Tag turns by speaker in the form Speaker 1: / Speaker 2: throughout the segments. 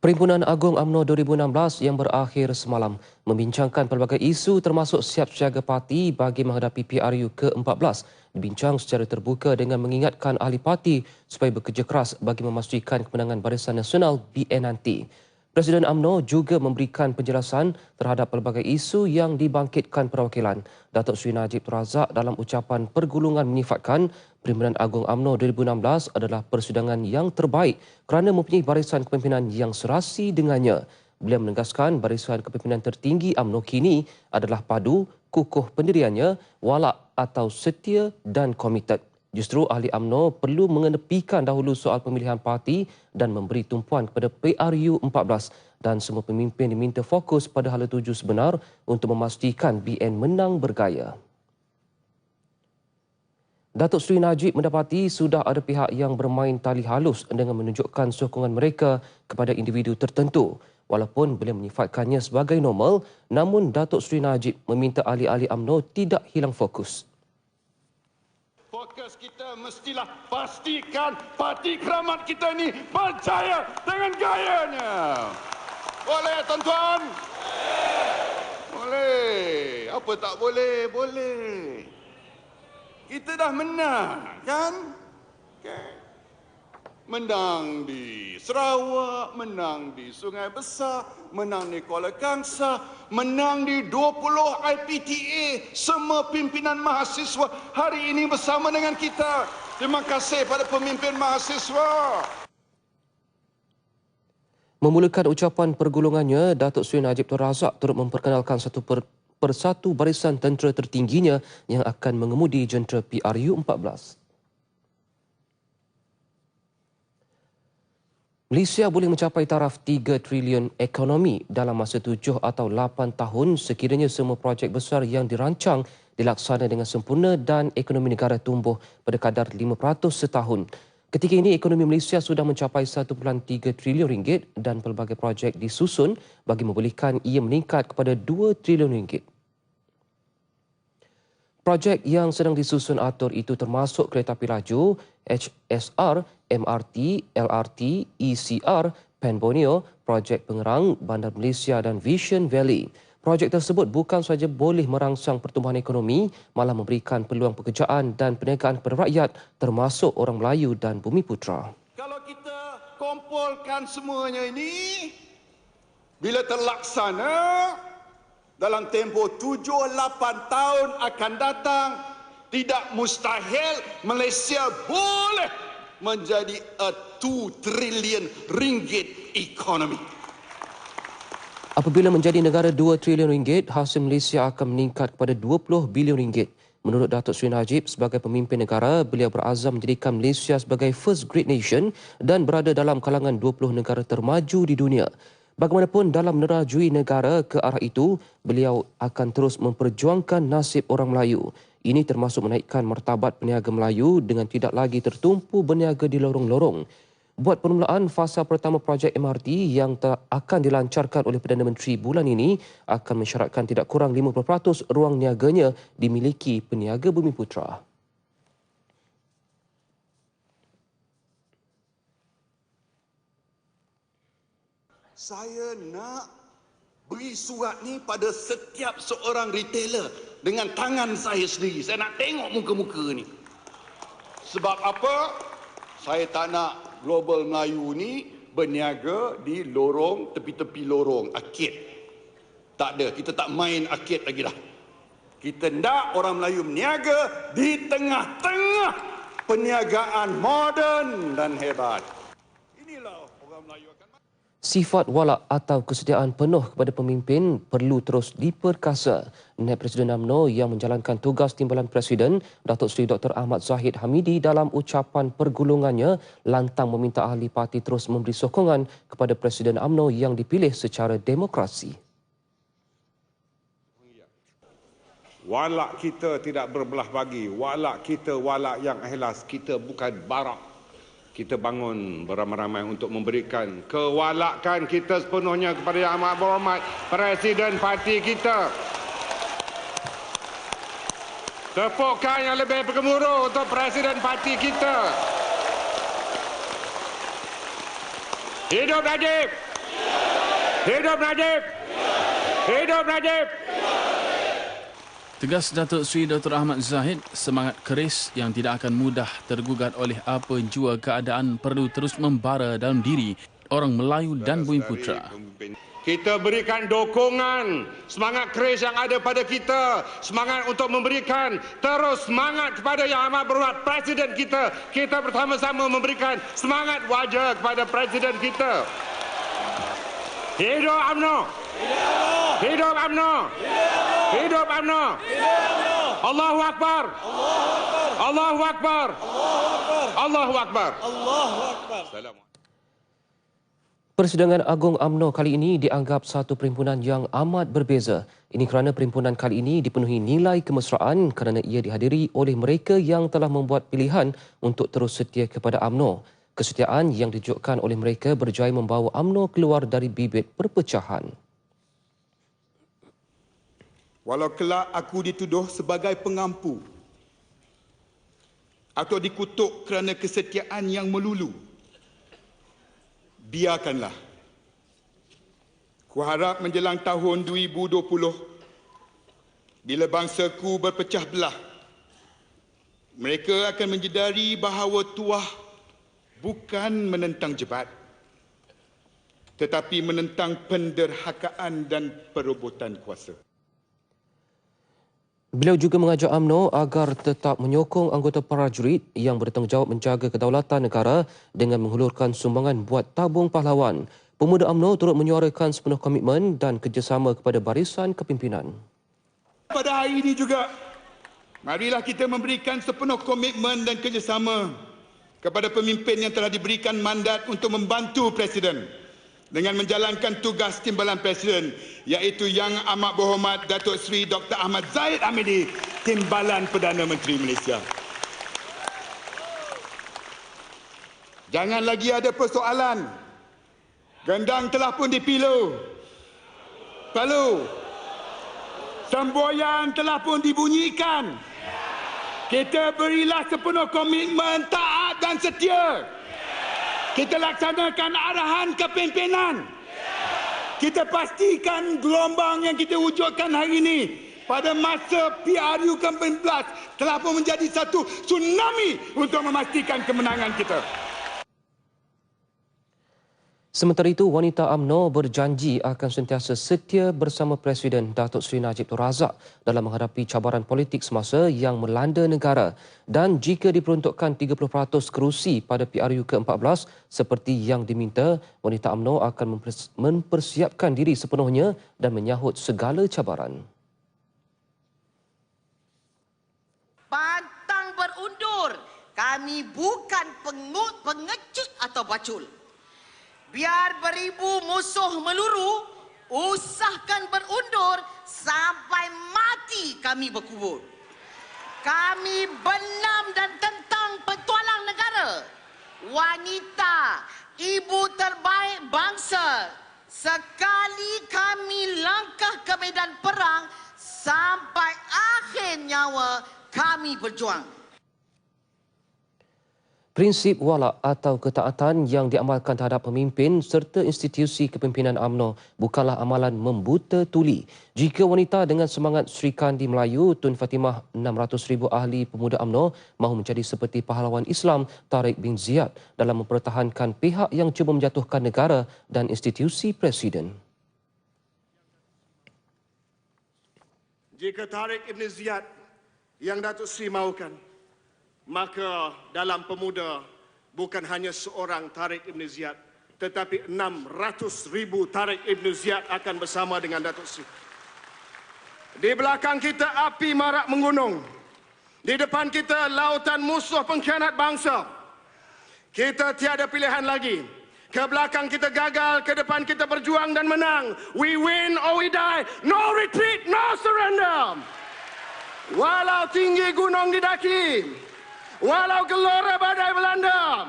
Speaker 1: Perhimpunan Agung UMNO 2016 yang berakhir semalam membincangkan pelbagai isu termasuk siap siaga parti bagi menghadapi PRU ke-14. Dibincang secara terbuka dengan mengingatkan ahli parti supaya bekerja keras bagi memastikan kemenangan Barisan Nasional BN nanti. Presiden AMNO juga memberikan penjelasan terhadap pelbagai isu yang dibangkitkan perwakilan. Datuk Seri Najib Razak dalam ucapan pergulungan menyifatkan Perhimpunan Agung AMNO 2016 adalah persidangan yang terbaik kerana mempunyai barisan kepimpinan yang serasi dengannya. Beliau menegaskan barisan kepimpinan tertinggi AMNO kini adalah padu, kukuh pendiriannya, walak atau setia dan komited. Justru ahli AMNO perlu mengenepikan dahulu soal pemilihan parti dan memberi tumpuan kepada PRU 14 dan semua pemimpin diminta fokus pada hala tuju sebenar untuk memastikan BN menang bergaya. Datuk Seri Najib mendapati sudah ada pihak yang bermain tali halus dengan menunjukkan sokongan mereka kepada individu tertentu. Walaupun beliau menyifatkannya sebagai normal, namun Datuk Seri Najib meminta ahli-ahli AMNO tidak hilang fokus
Speaker 2: fokus kita mestilah pastikan parti keramat kita ni berjaya dengan gayanya. Boleh tuan-tuan? Boleh. Apa tak boleh? Boleh. Kita dah menang, kan? Okay menang di Sarawak, menang di Sungai Besar, menang di Kuala Kangsar, menang di 20 IPTA, semua pimpinan mahasiswa hari ini bersama dengan kita. Terima kasih pada pemimpin mahasiswa.
Speaker 1: Memulakan ucapan pergulungannya, Datuk Seri Najib Tun Razak turut memperkenalkan satu per, persatu barisan tentera tertingginya yang akan mengemudi jentera PRU 14. Malaysia boleh mencapai taraf 3 trilion ekonomi dalam masa 7 atau 8 tahun sekiranya semua projek besar yang dirancang dilaksana dengan sempurna dan ekonomi negara tumbuh pada kadar 5% setahun. Ketika ini ekonomi Malaysia sudah mencapai 1.3 trilion ringgit dan pelbagai projek disusun bagi membolehkan ia meningkat kepada 2 trilion ringgit. Projek yang sedang disusun atur itu termasuk kereta api laju, HSR, MRT, LRT, ECR, Pen Borneo, projek pengerang Bandar Malaysia dan Vision Valley. Projek tersebut bukan sahaja boleh merangsang pertumbuhan ekonomi, malah memberikan peluang pekerjaan dan perniagaan kepada rakyat termasuk orang Melayu dan bumi putra.
Speaker 2: Kalau kita kumpulkan semuanya ini, bila terlaksana, dalam tempoh tujuh lapan tahun akan datang tidak mustahil Malaysia boleh menjadi a 2 trillion ringgit economy.
Speaker 1: Apabila menjadi negara 2 trilion ringgit, hasil Malaysia akan meningkat kepada 20 bilion ringgit. Menurut Datuk Seri Najib, sebagai pemimpin negara, beliau berazam menjadikan Malaysia sebagai first great nation dan berada dalam kalangan 20 negara termaju di dunia. Bagaimanapun dalam nerajui negara ke arah itu, beliau akan terus memperjuangkan nasib orang Melayu. Ini termasuk menaikkan martabat peniaga Melayu dengan tidak lagi tertumpu berniaga di lorong-lorong. Buat permulaan, fasa pertama projek MRT yang akan dilancarkan oleh Perdana Menteri bulan ini akan mensyaratkan tidak kurang 50% ruang niaganya dimiliki peniaga Bumi Putra.
Speaker 2: Saya nak beri surat ni pada setiap seorang retailer dengan tangan saya sendiri. Saya nak tengok muka-muka ni. Sebab apa? Saya tak nak Global Melayu ni berniaga di lorong, tepi-tepi lorong, akid. Tak ada, kita tak main akid lagi dah. Kita nak orang Melayu berniaga di tengah-tengah perniagaan moden dan hebat. Inilah orang Melayu
Speaker 1: Sifat walak atau kesediaan penuh kepada pemimpin perlu terus diperkasa. Naib Presiden UMNO yang menjalankan tugas timbalan Presiden, Datuk Seri Dr. Ahmad Zahid Hamidi dalam ucapan pergulungannya lantang meminta ahli parti terus memberi sokongan kepada Presiden UMNO yang dipilih secara demokrasi.
Speaker 3: Walak kita tidak berbelah bagi. Walak kita walak yang ikhlas. Kita bukan barak kita bangun beramai-ramai untuk memberikan kewalakan kita sepenuhnya kepada Yang Amat Berhormat Presiden Parti kita. Tepukan yang lebih bergemuruh untuk Presiden Parti kita. Hidup Najib! Hidup Najib! Hidup Najib!
Speaker 4: Tegas Datuk Seri Dr. Ahmad Zahid, semangat keris yang tidak akan mudah tergugat oleh apa jua keadaan perlu terus membara dalam diri orang Melayu dan Bumi Putra.
Speaker 3: Kita berikan dokongan, semangat keris yang ada pada kita, semangat untuk memberikan terus semangat kepada Yang Amat Berhormat Presiden kita. Kita bersama-sama memberikan semangat wajah kepada Presiden kita. Hidup UMNO! Hidup UMNO! Hidup UMNO! Allahu Akbar! Allahu Akbar! Allahu Akbar! Allahu Akbar!
Speaker 1: Persidangan Agung AMNO kali ini dianggap satu perhimpunan yang amat berbeza. Ini kerana perhimpunan kali ini dipenuhi nilai kemesraan kerana ia dihadiri oleh mereka yang telah membuat pilihan untuk terus setia kepada AMNO. Kesetiaan yang ditunjukkan oleh mereka berjaya membawa AMNO keluar dari bibit perpecahan.
Speaker 5: Walau kelak aku dituduh sebagai pengampu atau dikutuk kerana kesetiaan yang melulu, biarkanlah. Kuharap menjelang tahun 2020, bila bangsaku berpecah belah, mereka akan menjedari bahawa tuah bukan menentang jebat, tetapi menentang penderhakaan dan perobotan kuasa.
Speaker 1: Beliau juga mengajak AMNO agar tetap menyokong anggota prajurit yang bertanggungjawab menjaga kedaulatan negara dengan menghulurkan sumbangan buat tabung pahlawan. Pemuda AMNO turut menyuarakan sepenuh komitmen dan kerjasama kepada barisan kepimpinan.
Speaker 5: Pada hari ini juga, marilah kita memberikan sepenuh komitmen dan kerjasama kepada pemimpin yang telah diberikan mandat untuk membantu Presiden dengan menjalankan tugas timbalan Presiden iaitu Yang Amat Berhormat Datuk Seri Dr. Ahmad Zahid Hamidi, Timbalan Perdana Menteri Malaysia. Jangan lagi ada persoalan. Gendang telah pun dipilu. Palu. Semboyan telah pun dibunyikan. Kita berilah sepenuh komitmen taat dan setia. Kita laksanakan arahan kepimpinan. Kita pastikan gelombang yang kita wujudkan hari ini pada masa PRU ke-14 telah pun menjadi satu tsunami untuk memastikan kemenangan kita.
Speaker 1: Sementara itu, wanita AMNO berjanji akan sentiasa setia bersama Presiden Datuk Seri Najib Tun Razak dalam menghadapi cabaran politik semasa yang melanda negara. Dan jika diperuntukkan 30% kerusi pada PRU ke-14 seperti yang diminta, wanita AMNO akan mempersiapkan diri sepenuhnya dan menyahut segala cabaran.
Speaker 6: Pantang berundur. Kami bukan pengut, pengecut atau bacul. Biar beribu musuh meluru, usahkan berundur sampai mati kami berkubur. Kami benam dan tentang petualang negara. Wanita, ibu terbaik bangsa. Sekali kami langkah ke medan perang, sampai akhir nyawa kami berjuang.
Speaker 1: Prinsip wala atau ketaatan yang diamalkan terhadap pemimpin serta institusi kepimpinan AMNO bukanlah amalan membuta tuli. Jika wanita dengan semangat Sri Kandi Melayu Tun Fatimah 600,000 ahli pemuda AMNO mahu menjadi seperti pahlawan Islam Tariq bin Ziyad dalam mempertahankan pihak yang cuba menjatuhkan negara dan institusi presiden.
Speaker 7: Jika Tariq Ibn Ziyad yang Datuk Sri mahukan, maka dalam pemuda bukan hanya seorang Tariq Ibn Ziyad tetapi 600 ribu Tariq Ibn Ziyad akan bersama dengan Datuk Sri. Di belakang kita api marak menggunung. Di depan kita lautan musuh pengkhianat bangsa. Kita tiada pilihan lagi. Ke belakang kita gagal, ke depan kita berjuang dan menang. We win or we die. No retreat, no surrender. Walau tinggi gunung didaki, Walau gelora badai melanda,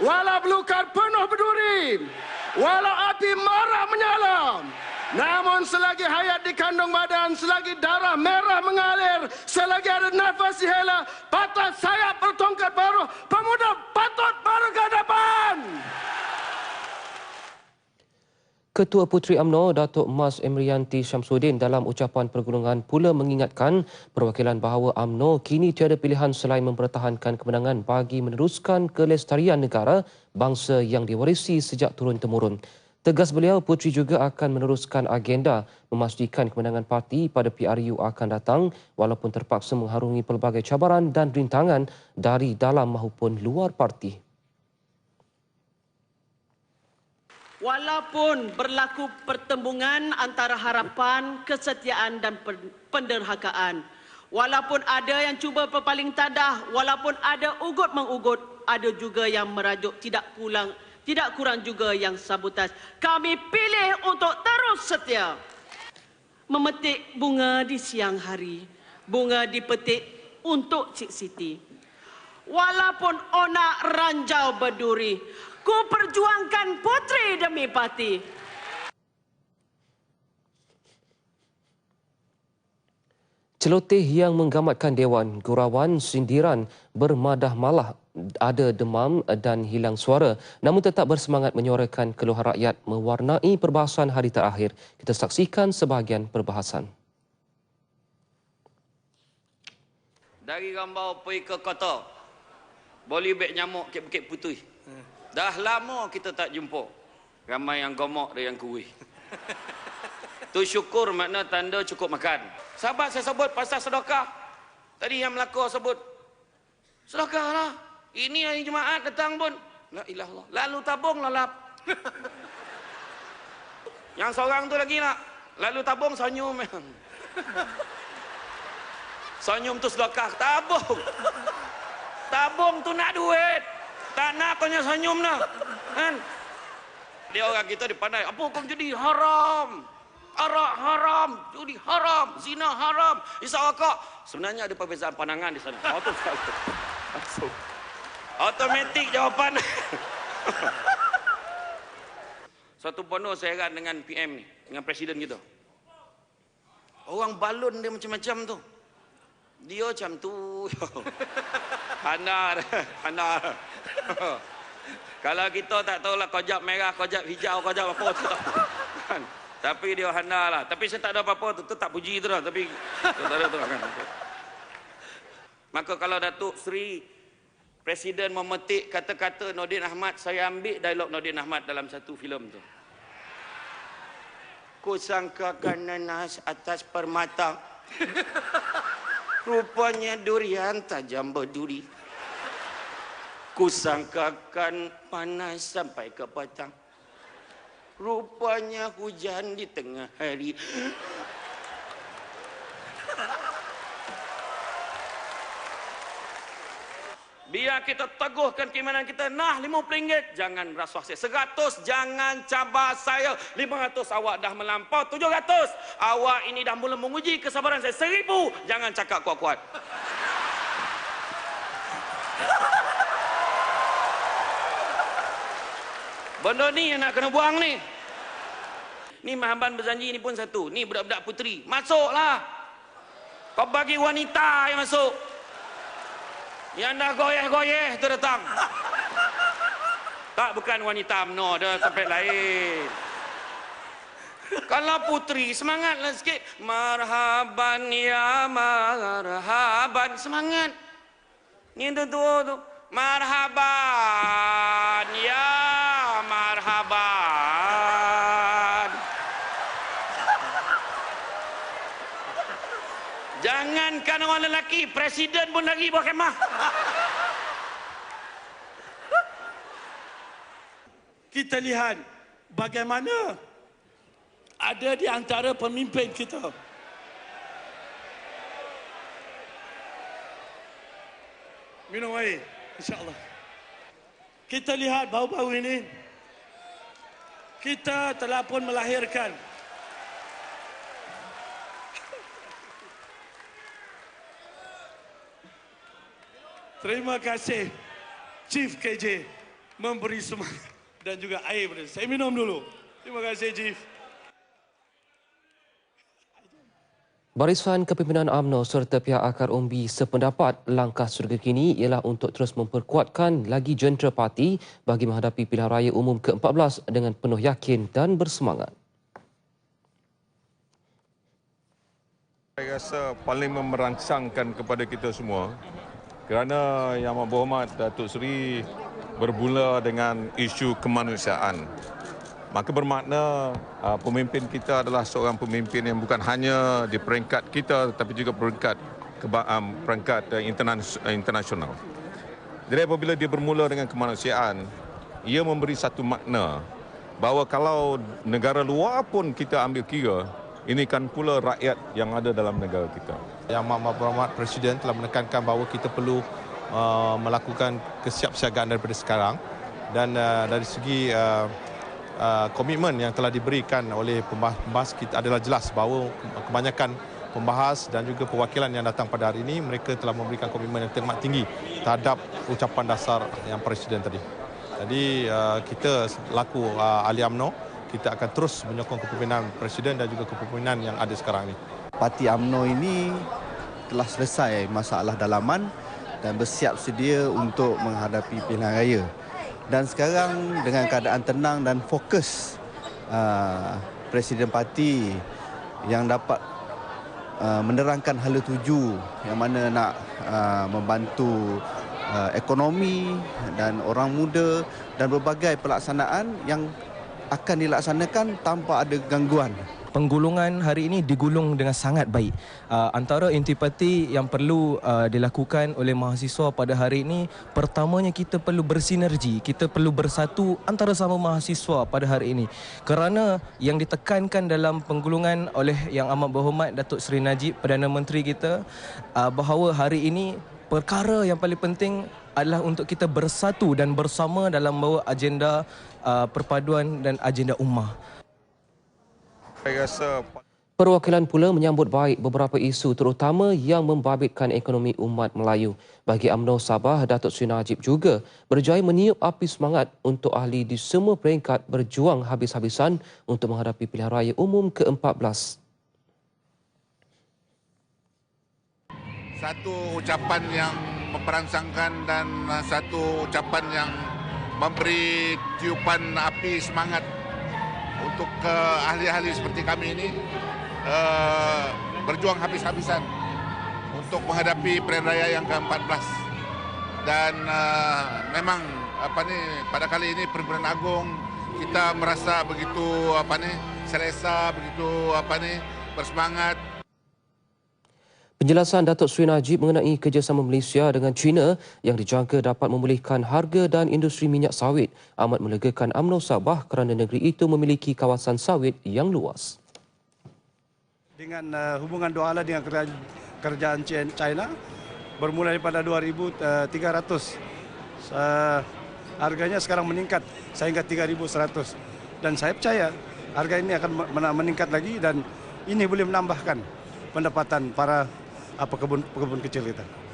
Speaker 7: walau belukar penuh berduri, walau api marah menyala, namun selagi hayat di kandung badan, selagi darah merah mengalir, selagi ada nafas dihela, patah sayap bertongkat baru, pemuda patut baru ke depan.
Speaker 1: Ketua Puteri UMNO Datuk Mas Emrianti Syamsuddin dalam ucapan pergulungan pula mengingatkan perwakilan bahawa UMNO kini tiada pilihan selain mempertahankan kemenangan bagi meneruskan kelestarian negara bangsa yang diwarisi sejak turun-temurun. Tegas beliau, Puteri juga akan meneruskan agenda memastikan kemenangan parti pada PRU akan datang walaupun terpaksa mengharungi pelbagai cabaran dan rintangan dari dalam maupun luar parti.
Speaker 8: Walaupun berlaku pertembungan antara harapan, kesetiaan dan penderhakaan. Walaupun ada yang cuba berpaling tadah, walaupun ada ugut mengugut, ada juga yang merajuk tidak pulang, tidak kurang juga yang sabotaj. Kami pilih untuk terus setia. Memetik bunga di siang hari, bunga dipetik untuk Cik Siti. Walaupun onak ranjau berduri, Ku perjuangkan putri demi parti.
Speaker 1: Celoteh yang menggamatkan Dewan, gurauan sindiran bermadah malah ada demam dan hilang suara namun tetap bersemangat menyuarakan keluhan rakyat mewarnai perbahasan hari terakhir. Kita saksikan sebahagian perbahasan.
Speaker 9: Dari Rambau pergi ke kota, boleh bek nyamuk ke Bukit Putih. Dah lama kita tak jumpa. Ramai yang gomok dan yang kuih. Tu syukur makna tanda cukup makan. Sahabat saya sebut pasal sedekah. Tadi yang melaka sebut. Sedekah lah. Ini hari Jumaat datang pun. La ilah Allah. Lalu tabung lalap. yang seorang tu lagi nak. Lalu tabung senyum. senyum tu sedekah. Tabung. Tabung tu nak duit. Tak nak kau senyum nak. Kan? Dia orang kita dipandai. Apa hukum judi? Haram. Arak haram. Judi haram. Zina haram. Isap rokok. Sebenarnya ada perbezaan pandangan di sana. Auto. Automatik jawapan. Satu penuh saya heran dengan PM ni. Dengan Presiden kita. Orang balon dia macam-macam tu. Dia macam tu. Hanar. Hanar. Kalau kita tak tahu lah kojak merah, kojak hijau, kojak apa tak. Kan? Tapi dia handa lah. Tapi saya tak ada apa-apa tu. Tu tak puji tu lah. Tapi tak ada tu lah kan. Maka kalau Datuk Seri Presiden memetik kata-kata Nordin Ahmad, saya ambil dialog Nordin Ahmad dalam satu filem tu. Ku sangkakan nanas atas permata. Rupanya durian tajam berduri. Kusangkakan panas sampai ke petang. Rupanya hujan di tengah hari. Biar kita teguhkan keimanan kita. Nah, RM50. Jangan rasuah saya. Seratus, jangan cabar saya. Lima ratus, awak dah melampau. Tujuh ratus, awak ini dah mula menguji kesabaran saya. Seribu, jangan cakap kuat-kuat. Benda ni yang nak kena buang ni. Ni Mahaban berjanji ni pun satu. Ni budak-budak puteri. Masuklah. Kau bagi wanita yang masuk. Yang dah goyeh-goyeh tu datang. Tak bukan wanita UMNO dah sampai lain. Kalau putri semangatlah sikit. Marhaban ya marhaban semangat. Ni tu tu tu. Marhaban ya Jangankan orang lelaki, presiden pun lagi buat kemah.
Speaker 5: Kita lihat bagaimana ada di antara pemimpin kita. Minum air, insyaAllah. Kita lihat baru-baru ini, kita telah pun melahirkan Terima kasih Chief KJ memberi semangat dan juga air pada saya. Saya minum dulu. Terima kasih Chief.
Speaker 1: Barisan Kepimpinan AMNO serta pihak akar umbi sependapat langkah surga kini ialah untuk terus memperkuatkan lagi jentera parti bagi menghadapi pilihan raya umum ke-14 dengan penuh yakin dan bersemangat.
Speaker 3: Saya rasa paling memerangsangkan kepada kita semua kerana Yang Berhormat Datuk Seri bermula dengan isu kemanusiaan maka bermakna uh, pemimpin kita adalah seorang pemimpin yang bukan hanya di peringkat kita tetapi juga peringkat um, peringkat uh, uh, internasional. Jadi apabila dia bermula dengan kemanusiaan, ia memberi satu makna bahawa kalau negara luar pun kita ambil kira, ini kan pula rakyat yang ada dalam negara kita.
Speaker 10: Yang Amat Berhormat Presiden telah menekankan bahawa kita perlu uh, melakukan kesiapsiagaan daripada sekarang dan uh, dari segi uh, Uh, komitmen yang telah diberikan oleh pembahas kita adalah jelas bahawa kebanyakan pembahas dan juga perwakilan yang datang pada hari ini mereka telah memberikan komitmen yang teramat tinggi terhadap ucapan dasar yang Presiden tadi. Jadi uh, kita laku uh, ahli UMNO kita akan terus menyokong kepimpinan Presiden dan juga kepimpinan yang ada sekarang ini.
Speaker 11: Parti UMNO ini telah selesai masalah dalaman dan bersiap sedia untuk menghadapi pilihan raya dan sekarang dengan keadaan tenang dan fokus uh, Presiden Parti yang dapat uh, menerangkan hala tuju yang mana nak uh, membantu uh, ekonomi dan orang muda dan berbagai pelaksanaan yang akan dilaksanakan tanpa ada gangguan
Speaker 12: penggulungan hari ini digulung dengan sangat baik. Uh, antara intipati yang perlu uh, dilakukan oleh mahasiswa pada hari ini, pertamanya kita perlu bersinergi, kita perlu bersatu antara sama mahasiswa pada hari ini. Kerana yang ditekankan dalam penggulungan oleh Yang Amat Berhormat Datuk Seri Najib Perdana Menteri kita uh, bahawa hari ini perkara yang paling penting adalah untuk kita bersatu dan bersama dalam bawa agenda uh, perpaduan dan agenda ummah.
Speaker 1: Perwakilan pula menyambut baik beberapa isu terutama yang membabitkan ekonomi umat Melayu. Bagi UMNO Sabah, Datuk Seri Najib juga berjaya meniup api semangat untuk ahli di semua peringkat berjuang habis-habisan untuk menghadapi pilihan raya umum ke-14.
Speaker 13: Satu ucapan yang memperangsangkan dan satu ucapan yang memberi tiupan api semangat untuk uh, ahli-ahli seperti kami ini uh, berjuang habis-habisan untuk menghadapi pilihan raya yang ke-14 dan uh, memang apa ni pada kali ini perhimpunan agung kita merasa begitu apa ni selesa begitu apa ni bersemangat
Speaker 1: Penjelasan Datuk Seri Najib mengenai kerjasama Malaysia dengan China yang dijangka dapat memulihkan harga dan industri minyak sawit amat melegakan UMNO Sabah kerana negeri itu memiliki kawasan sawit yang luas.
Speaker 14: Dengan uh, hubungan dua ala dengan kerajaan China bermula daripada 2,300 uh, harganya sekarang meningkat sehingga 3,100 dan saya percaya harga ini akan meningkat lagi dan ini boleh menambahkan pendapatan para apa kebun kebun kecil kita.